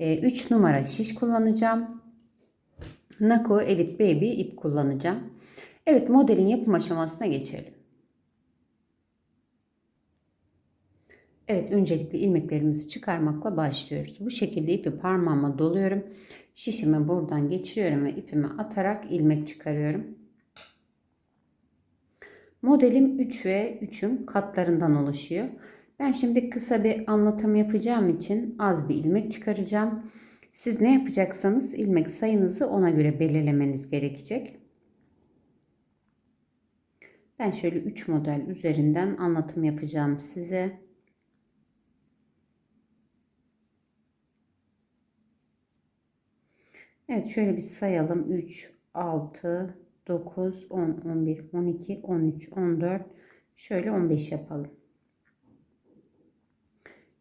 3 numara şiş kullanacağım. Nako Elite Baby ip kullanacağım. Evet modelin yapım aşamasına geçelim. Evet öncelikle ilmeklerimizi çıkarmakla başlıyoruz. Bu şekilde ipi parmağıma doluyorum. Şişimi buradan geçiriyorum ve ipimi atarak ilmek çıkarıyorum. Modelim 3 ve 3'ün katlarından oluşuyor. Ben şimdi kısa bir anlatım yapacağım için az bir ilmek çıkaracağım. Siz ne yapacaksanız ilmek sayınızı ona göre belirlemeniz gerekecek. Ben şöyle 3 model üzerinden anlatım yapacağım size. Evet şöyle bir sayalım. 3, 6, 9, 10, 11, 12, 13, 14, şöyle 15 yapalım.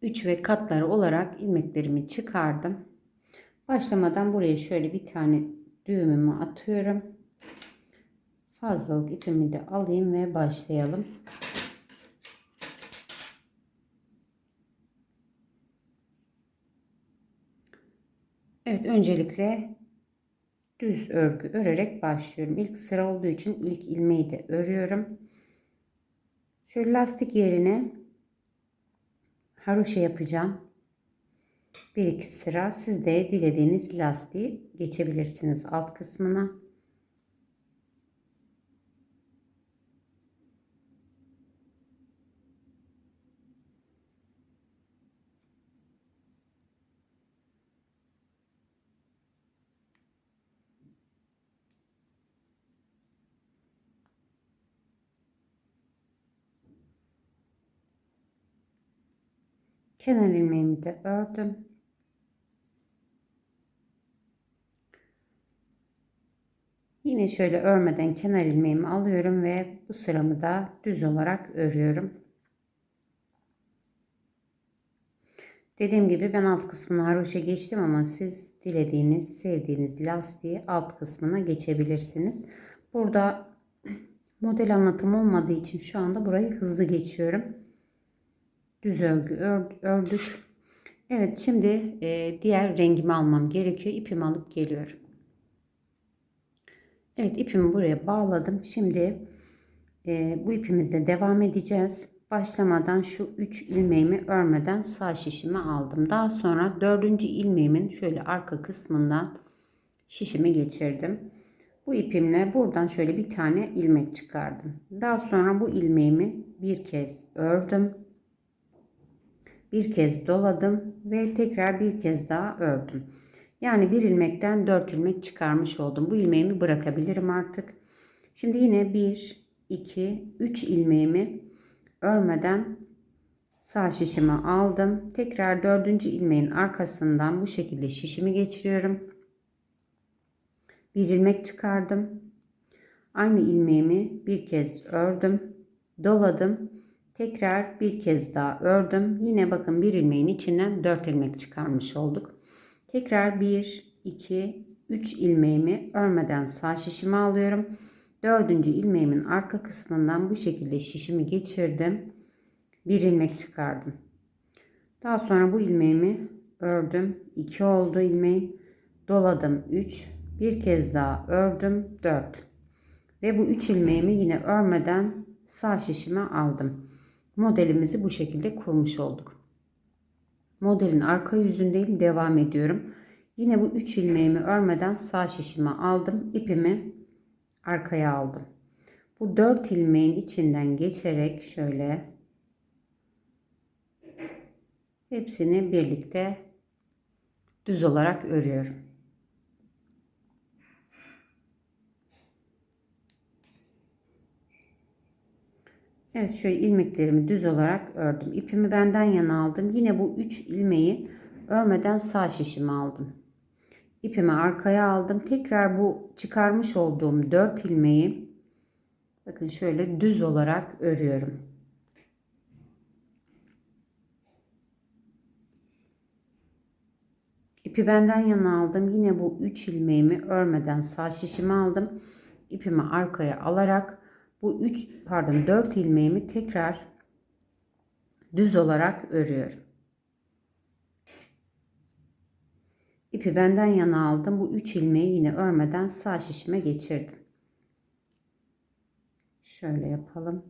3 ve katları olarak ilmeklerimi çıkardım. Başlamadan buraya şöyle bir tane düğümümü atıyorum. Fazlalık ipimi de alayım ve başlayalım. Evet öncelikle düz örgü örerek başlıyorum. İlk sıra olduğu için ilk ilmeği de örüyorum. Şöyle lastik yerine haroşa yapacağım. Bir iki sıra siz de dilediğiniz lastiği geçebilirsiniz alt kısmına. Kenar ilmeğimi de ördüm. Yine şöyle örmeden kenar ilmeğimi alıyorum ve bu sıramı da düz olarak örüyorum. Dediğim gibi ben alt kısmına haroşa geçtim ama siz dilediğiniz, sevdiğiniz lastiği alt kısmına geçebilirsiniz. Burada model anlatım olmadığı için şu anda burayı hızlı geçiyorum düz örgü ördük. Evet şimdi e, diğer rengimi almam gerekiyor. İpimi alıp geliyorum. Evet ipimi buraya bağladım. Şimdi e, bu ipimizle devam edeceğiz. Başlamadan şu 3 ilmeğimi örmeden sağ şişimi aldım. Daha sonra 4. ilmeğimin şöyle arka kısmından şişimi geçirdim. Bu ipimle buradan şöyle bir tane ilmek çıkardım. Daha sonra bu ilmeğimi bir kez ördüm bir kez doladım ve tekrar bir kez daha ördüm. Yani bir ilmekten 4 ilmek çıkarmış oldum. Bu ilmeğimi bırakabilirim artık. Şimdi yine 1, 2, 3 ilmeğimi örmeden sağ şişimi aldım. Tekrar dördüncü ilmeğin arkasından bu şekilde şişimi geçiriyorum. Bir ilmek çıkardım. Aynı ilmeğimi bir kez ördüm. Doladım Tekrar bir kez daha ördüm. Yine bakın bir ilmeğin içinden 4 ilmek çıkarmış olduk. Tekrar 1, 2, 3 ilmeğimi örmeden sağ şişimi alıyorum. Dördüncü ilmeğimin arka kısmından bu şekilde şişimi geçirdim. Bir ilmek çıkardım. Daha sonra bu ilmeğimi ördüm. 2 oldu ilmeğim. Doladım 3. Bir kez daha ördüm 4. Ve bu 3 ilmeğimi yine örmeden sağ şişime aldım modelimizi bu şekilde kurmuş olduk. Modelin arka yüzündeyim. Devam ediyorum. Yine bu 3 ilmeğimi örmeden sağ şişime aldım. ipimi arkaya aldım. Bu 4 ilmeğin içinden geçerek şöyle hepsini birlikte düz olarak örüyorum. Evet şöyle ilmeklerimi düz olarak ördüm. İpimi benden yana aldım. Yine bu 3 ilmeği örmeden sağ şişimi aldım. ipimi arkaya aldım. Tekrar bu çıkarmış olduğum 4 ilmeği bakın şöyle düz olarak örüyorum. İpi benden yana aldım. Yine bu 3 ilmeğimi örmeden sağ şişimi aldım. İpimi arkaya alarak bu 3 pardon 4 ilmeğimi tekrar düz olarak örüyorum. İpi benden yana aldım. Bu 3 ilmeği yine örmeden sağ şişime geçirdim. Şöyle yapalım.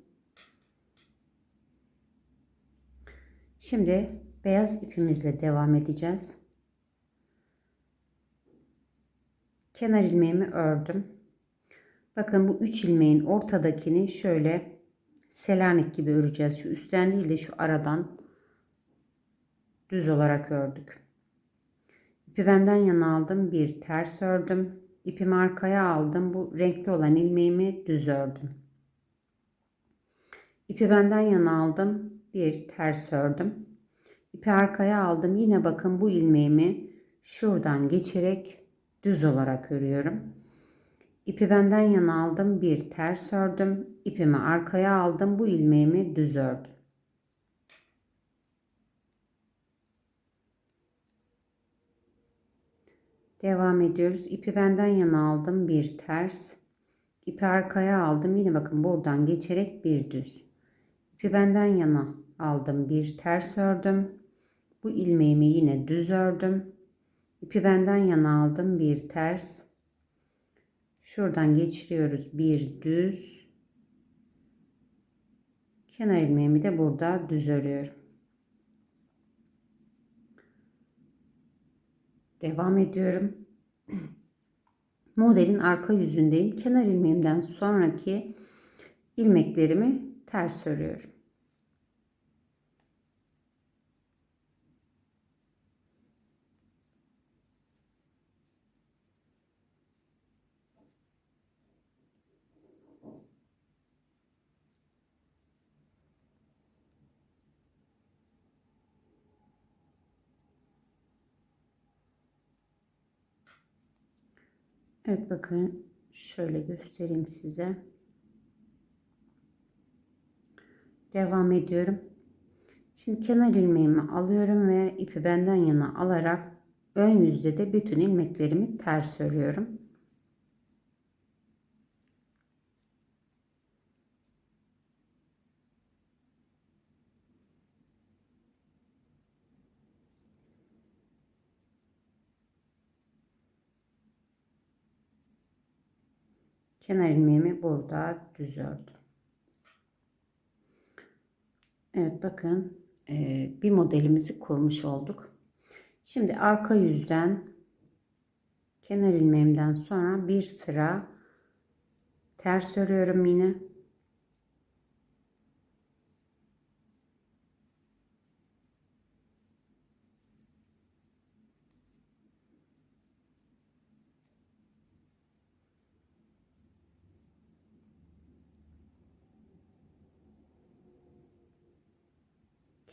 Şimdi beyaz ipimizle devam edeceğiz. Kenar ilmeğimi ördüm. Bakın bu 3 ilmeğin ortadakini şöyle Selanik gibi öreceğiz. Şu üstten değil de şu aradan düz olarak ördük. İpi benden yana aldım. Bir ters ördüm. İpimi arkaya aldım. Bu renkli olan ilmeğimi düz ördüm. İpi benden yana aldım. Bir ters ördüm. İpi arkaya aldım. Yine bakın bu ilmeğimi şuradan geçerek düz olarak örüyorum. İpi benden yana aldım. Bir ters ördüm. İpimi arkaya aldım. Bu ilmeğimi düz ördüm. Devam ediyoruz. İpi benden yana aldım. Bir ters. İpi arkaya aldım. Yine bakın buradan geçerek bir düz. İpi benden yana aldım. Bir ters ördüm. Bu ilmeğimi yine düz ördüm. İpi benden yana aldım. Bir ters. Şuradan geçiriyoruz. Bir düz. Kenar ilmeğimi de burada düz örüyorum. Devam ediyorum. Modelin arka yüzündeyim. Kenar ilmeğimden sonraki ilmeklerimi ters örüyorum. Evet bakın şöyle göstereyim size. Devam ediyorum. Şimdi kenar ilmeğimi alıyorum ve ipi benden yana alarak ön yüzde de bütün ilmeklerimi ters örüyorum. Kenar ilmeğimi burada düz ördüm. Evet bakın e, bir modelimizi kurmuş olduk. Şimdi arka yüzden kenar ilmeğimden sonra bir sıra ters örüyorum yine.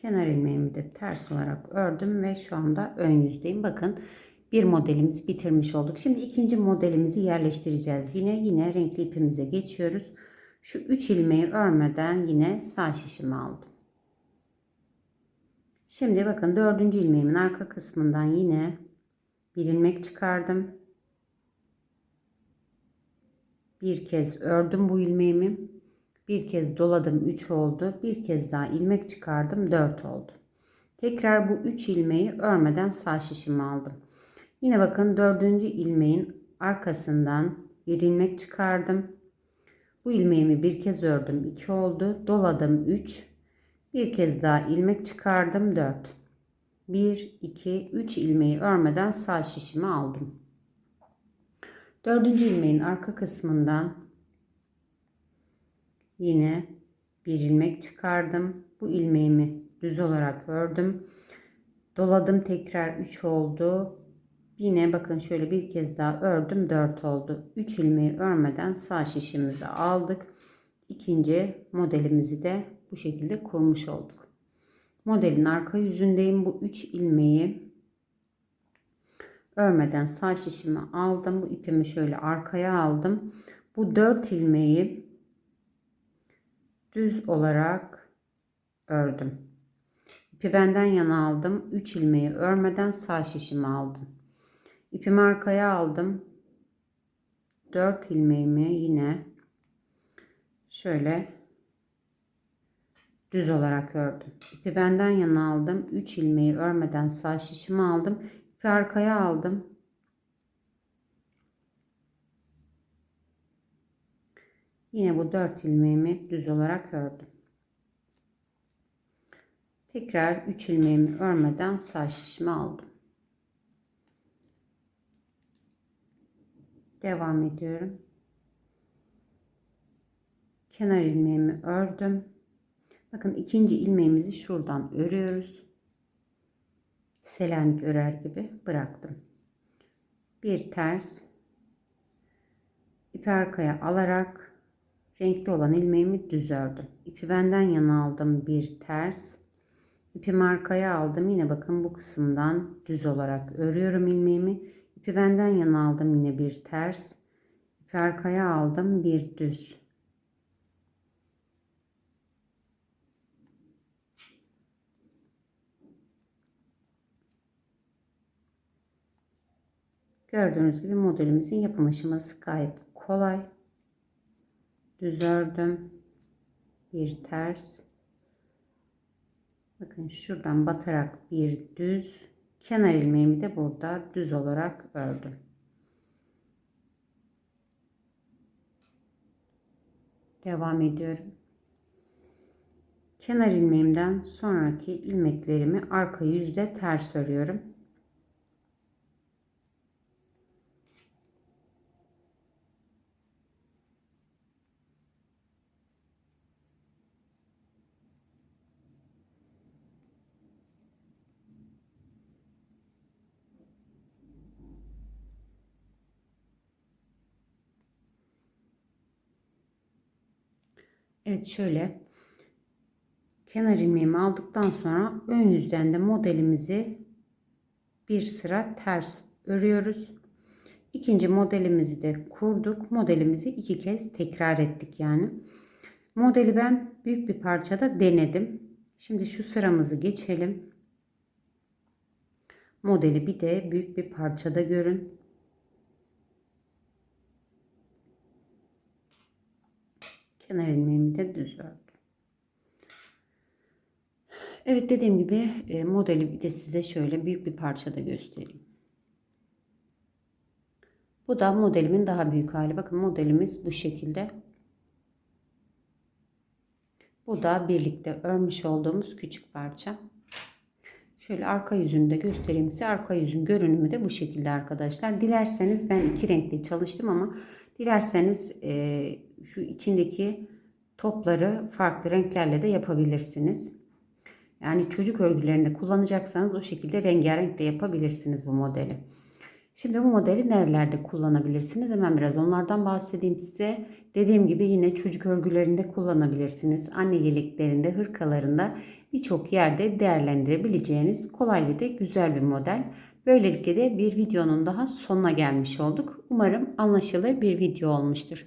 Kenar ilmeğimi de ters olarak ördüm ve şu anda ön yüzdeyim. Bakın bir modelimizi bitirmiş olduk. Şimdi ikinci modelimizi yerleştireceğiz. Yine yine renkli ipimize geçiyoruz. Şu 3 ilmeği örmeden yine sağ şişimi aldım. Şimdi bakın dördüncü ilmeğimin arka kısmından yine bir ilmek çıkardım. Bir kez ördüm bu ilmeğimi. Bir kez doladım 3 oldu. Bir kez daha ilmek çıkardım 4 oldu. Tekrar bu 3 ilmeği örmeden sağ şişimi aldım. Yine bakın dördüncü ilmeğin arkasından bir ilmek çıkardım. Bu ilmeğimi bir kez ördüm 2 oldu. Doladım 3. Bir kez daha ilmek çıkardım 4. 1, 2, 3 ilmeği örmeden sağ şişimi aldım. Dördüncü ilmeğin arka kısmından Yine bir ilmek çıkardım. Bu ilmeğimi düz olarak ördüm. Doladım tekrar 3 oldu. Yine bakın şöyle bir kez daha ördüm 4 oldu. 3 ilmeği örmeden sağ şişimizi aldık. İkinci modelimizi de bu şekilde kurmuş olduk. Modelin arka yüzündeyim. Bu 3 ilmeği örmeden sağ şişimi aldım. Bu ipimi şöyle arkaya aldım. Bu 4 ilmeği düz olarak ördüm. İpi benden yana aldım. 3 ilmeği örmeden sağ şişimi aldım. İpimi arkaya aldım. 4 ilmeğimi yine şöyle düz olarak ördüm. İpi benden yana aldım. 3 ilmeği örmeden sağ şişimi aldım. İpi arkaya aldım. Yine bu 4 ilmeğimi düz olarak ördüm. Tekrar 3 ilmeğimi örmeden sağ şişimi aldım. Devam ediyorum. Kenar ilmeğimi ördüm. Bakın ikinci ilmeğimizi şuradan örüyoruz. Selanik örer gibi bıraktım. Bir ters ipi arkaya alarak renkli olan ilmeğimi düz ördüm. İpi benden yana aldım bir ters. İpimi arkaya aldım. Yine bakın bu kısımdan düz olarak örüyorum ilmeğimi. İpi benden yana aldım yine bir ters. İpi arkaya aldım bir düz. Gördüğünüz gibi modelimizin yapım aşaması gayet kolay. Düz ördüm. Bir ters. Bakın şuradan batarak bir düz. Kenar ilmeğimi de burada düz olarak ördüm. Devam ediyorum. Kenar ilmeğimden sonraki ilmeklerimi arka yüzde ters örüyorum. Evet şöyle kenar ilmeğimi aldıktan sonra ön yüzden de modelimizi bir sıra ters örüyoruz. İkinci modelimizi de kurduk. Modelimizi iki kez tekrar ettik yani. Modeli ben büyük bir parçada denedim. Şimdi şu sıramızı geçelim. Modeli bir de büyük bir parçada görün. Kenar ilmeğimi de düz ördüm. Evet dediğim gibi e, modeli bir de size şöyle büyük bir parçada göstereyim. Bu da modelimin daha büyük hali. Bakın modelimiz bu şekilde. Bu da birlikte örmüş olduğumuz küçük parça. Şöyle arka yüzünü de göstereyim size. Arka yüzün görünümü de bu şekilde arkadaşlar. Dilerseniz ben iki renkli çalıştım ama dilerseniz e, şu içindeki topları farklı renklerle de yapabilirsiniz. Yani çocuk örgülerinde kullanacaksanız o şekilde rengarenk de yapabilirsiniz bu modeli. Şimdi bu modeli nerelerde kullanabilirsiniz? Hemen biraz onlardan bahsedeyim size. Dediğim gibi yine çocuk örgülerinde kullanabilirsiniz. Anne yeleklerinde, hırkalarında birçok yerde değerlendirebileceğiniz kolay ve de güzel bir model. Böylelikle de bir videonun daha sonuna gelmiş olduk. Umarım anlaşılır bir video olmuştur.